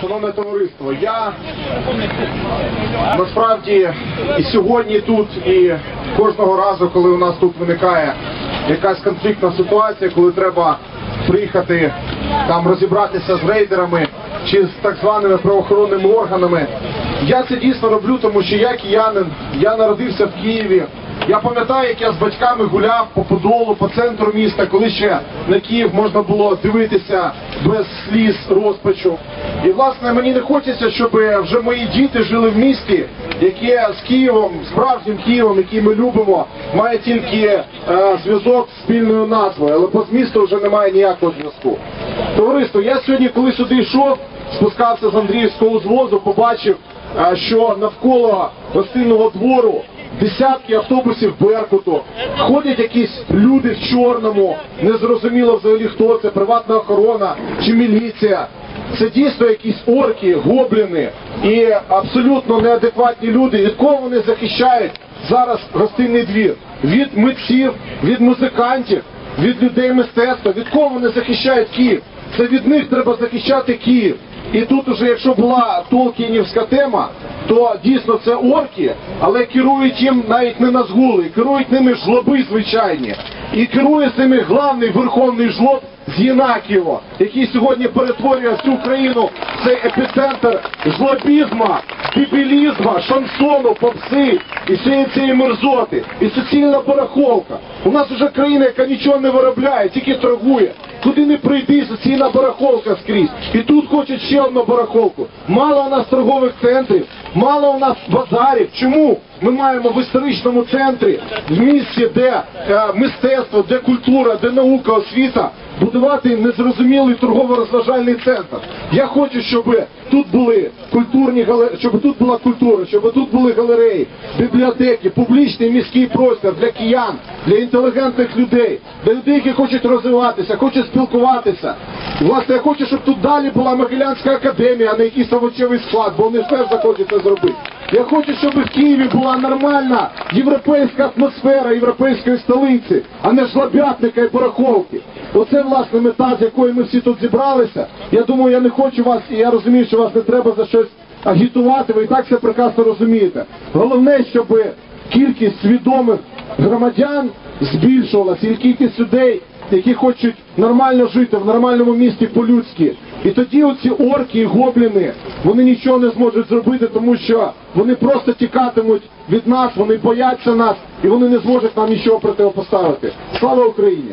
Шановне товариство, я насправді і сьогодні тут, і кожного разу, коли у нас тут виникає якась конфліктна ситуація, коли треба приїхати там розібратися з рейдерами чи з так званими правоохоронними органами, я це дійсно роблю, тому що я киянин, я народився в Києві. Я пам'ятаю, як я з батьками гуляв по Подолу, по центру міста, коли ще на Київ можна було дивитися без сліз, розпачу. І власне мені не хочеться, щоб вже мої діти жили в місті, яке з Києвом, справжнім Києвом, який ми любимо, має тільки е, зв'язок з спільною назвою, але по змісту вже немає ніякого зв'язку. Товариство, я сьогодні, коли сюди йшов, спускався з Андріївського звозу, побачив, е, що навколо гостинного двору десятки автобусів Беркуту, ходять якісь люди в чорному, незрозуміло взагалі хто це, приватна охорона чи міліція. Це дійсно якісь орки, гобліни і абсолютно неадекватні люди. Від кого вони захищають зараз гостинний двір? Від митців, від музикантів, від людей мистецтва. Від кого вони захищають Київ? Це від них треба захищати Київ. І тут уже, якщо була Толкінівська тема, то дійсно це орки, але керують їм навіть не назгули, керують ними жлоби звичайні. І керує цими главний верховний жлоб з Єнакієва, який сьогодні перетворює всю країну в цей епіцентр жлобізма, дебілізма, шансону, попси і всієї цієї мерзоти, і суцільна барахолка. У нас вже країна, яка нічого не виробляє, тільки торгує. Куди не прийди, суцільна барахолка скрізь. І тут хочуть ще одну барахолку. Мало у нас торгових центрів, мало у нас базарів. Чому ми маємо в історичному центрі, в місті, де е, мистецтво, де культура, де наука, освіта, будувати незрозумілий торгово-розважальний центр. Я хочу, щоб тут були культурні щоб тут була культура, щоб тут були галереї, бібліотеки, публічний міський простір для киян, для інтелігентних людей, для людей, які хочуть розвиватися, хочуть спілкуватися. Власне, я хочу, щоб тут далі була Могилянська академія, а не якийсь овочевий склад, бо вони теж захочуть це зробити. Я хочу, щоб в Києві була нормальна європейська атмосфера європейської столиці, а не жлобятника і барахолки. Оце власне мета, з якої ми всі тут зібралися. Я думаю, я не хочу вас, і я розумію, що вас не треба за щось агітувати. Ви і так все прекрасно розумієте. Головне, щоб кількість свідомих громадян збільшувалася, і кількість людей, які хочуть нормально жити в нормальному місті по-людськи. І тоді оці орки і гобліни, вони нічого не зможуть зробити, тому що вони просто тікатимуть від нас, вони бояться нас, і вони не зможуть нам нічого противопоставити. Слава Україні!